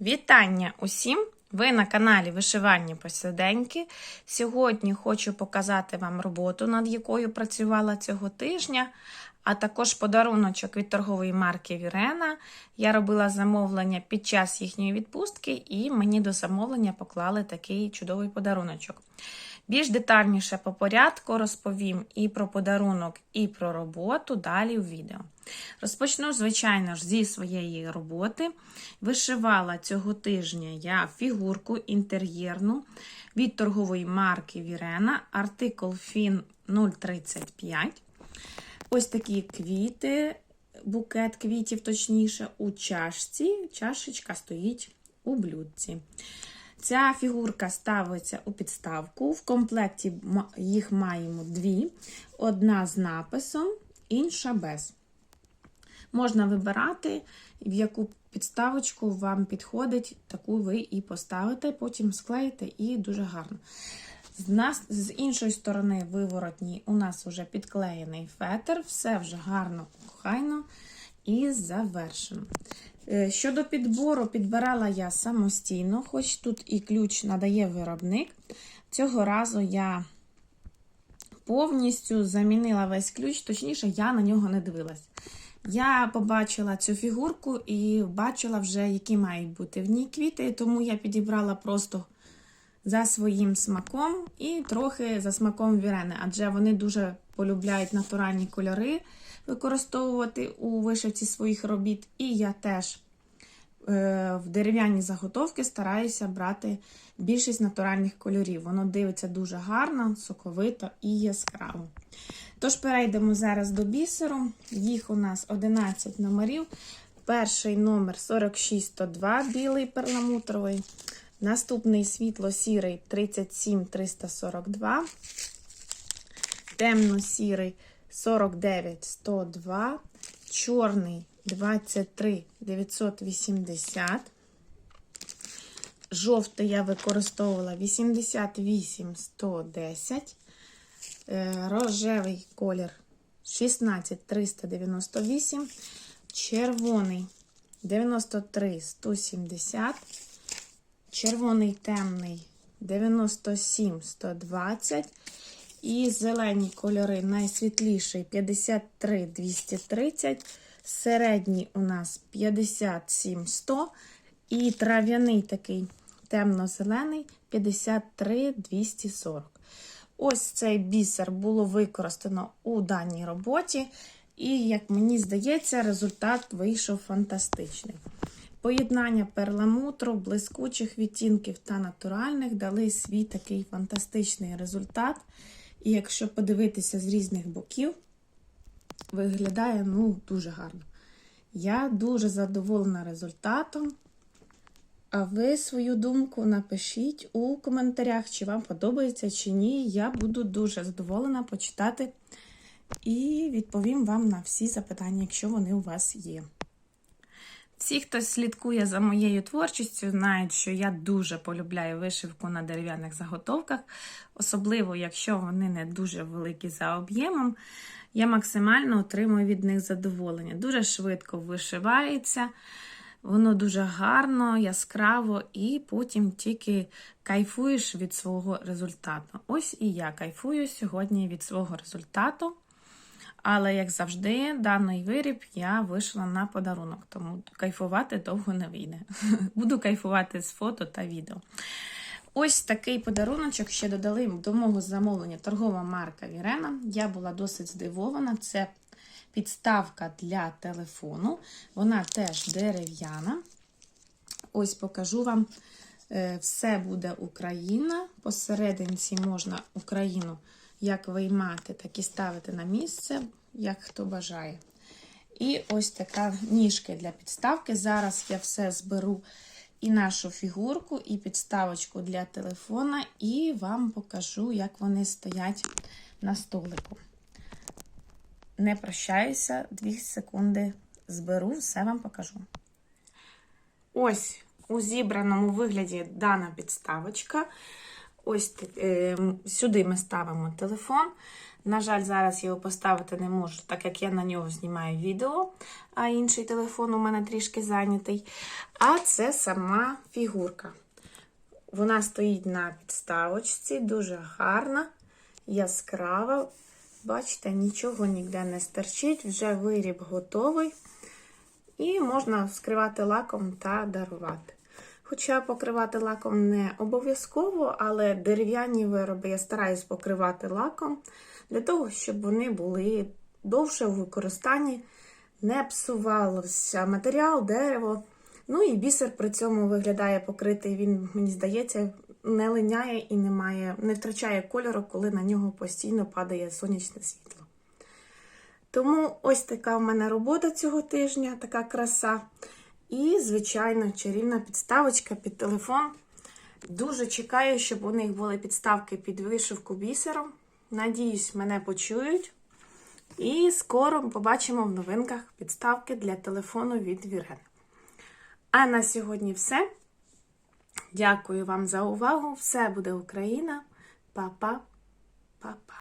Вітання усім! Ви на каналі Вишивання посиденьки. Сьогодні хочу показати вам роботу, над якою працювала цього тижня, а також подаруночок від торгової марки Вірена. Я робила замовлення під час їхньої відпустки, і мені до замовлення поклали такий чудовий подаруночок. Більш детальніше по порядку розповім і про подарунок, і про роботу далі у відео. Розпочну, звичайно ж, зі своєї роботи. Вишивала цього тижня я фігурку інтер'єрну від торгової марки Вірена, артикул Фін 035. Ось такі квіти, букет квітів, точніше, у чашці. Чашечка стоїть у блюдці. Ця фігурка ставиться у підставку. В комплекті їх маємо дві: одна з написом, інша без. Можна вибирати, в яку підставочку вам підходить, таку ви і поставите, потім склеїте і дуже гарно. З, нас, з іншої сторони, виворотній, у нас вже підклеєний фетр, все вже гарно, кохайно і завершено. Щодо підбору, підбирала я самостійно, хоч тут і ключ надає виробник. Цього разу я повністю замінила весь ключ, точніше, я на нього не дивилась. Я побачила цю фігурку і бачила вже, які мають бути в ній квіти, тому я підібрала просто за своїм смаком і трохи за смаком вірени, адже вони дуже полюбляють натуральні кольори використовувати у вишивці своїх робіт. І я теж в дерев'яні заготовки стараюся брати більшість натуральних кольорів. Воно дивиться дуже гарно, соковито і яскраво. Тож, перейдемо зараз до бісеру. Їх у нас 11 номерів. Перший номер 46102, білий перламутровий. Наступний світло-сірий 37342. Темно-сірий 49102. Чорний 23 980. Жовтий я використовувала 88 110. Рожевий колір 16 398. Червоний 93 170. Червоний темний 97 120. І зелені кольори найсвітліший 53 230. Середній у нас 57 100. І трав'яний такий темно-зелений 53 240. Ось цей бісер було використано у даній роботі. І, як мені здається, результат вийшов фантастичний. Поєднання перламутру, блискучих відтінків та натуральних дали свій такий фантастичний результат. І якщо подивитися з різних боків, виглядає ну, дуже гарно. Я дуже задоволена результатом. А ви свою думку напишіть у коментарях, чи вам подобається, чи ні. Я буду дуже задоволена почитати і відповім вам на всі запитання, якщо вони у вас є. Всі, хто слідкує за моєю творчістю, знають, що я дуже полюбляю вишивку на дерев'яних заготовках, особливо, якщо вони не дуже великі за об'ємом, я максимально отримую від них задоволення. Дуже швидко вишивається, воно дуже гарно, яскраво, і потім тільки кайфуєш від свого результату. Ось і я кайфую сьогодні від свого результату. Але, як завжди, даний виріб я вийшла на подарунок, тому кайфувати довго не вийде. Буду кайфувати з фото та відео. Ось такий подаруночок ще додали до мого замовлення торгова марка Вірена. Я була досить здивована. Це підставка для телефону. Вона теж дерев'яна. Ось покажу вам. Все буде Україна. Посерединці можна Україну як виймати, так і ставити на місце, як хто бажає. І ось така ніжка для підставки. Зараз я все зберу і нашу фігурку, і підставочку для телефона, і вам покажу, як вони стоять на столику. Не прощаюся, 2 секунди зберу, все вам покажу. Ось у зібраному вигляді дана підставочка. Ось е, сюди ми ставимо телефон. На жаль, зараз його поставити не можу, так як я на нього знімаю відео, а інший телефон у мене трішки зайнятий. А це сама фігурка. Вона стоїть на підставочці, дуже гарна, яскрава. Бачите, нічого ніде не стерчить, вже виріб готовий. І можна вскривати лаком та дарувати. Хоча покривати лаком не обов'язково, але дерев'яні вироби я стараюсь покривати лаком для того, щоб вони були довше у використанні, не псувалося матеріал, дерево. Ну і бісер при цьому виглядає покритий. Він, мені здається, не линяє і не, має, не втрачає кольору, коли на нього постійно падає сонячне світло. Тому ось така в мене робота цього тижня, така краса. І, звичайно, чарівна підставочка під телефон. Дуже чекаю, щоб у них були підставки під вишивку бісером. Надіюсь, мене почують. І скоро побачимо в новинках підставки для телефону від Вірген. А на сьогодні все. Дякую вам за увагу. Все буде Україна. Па-па. Па-па.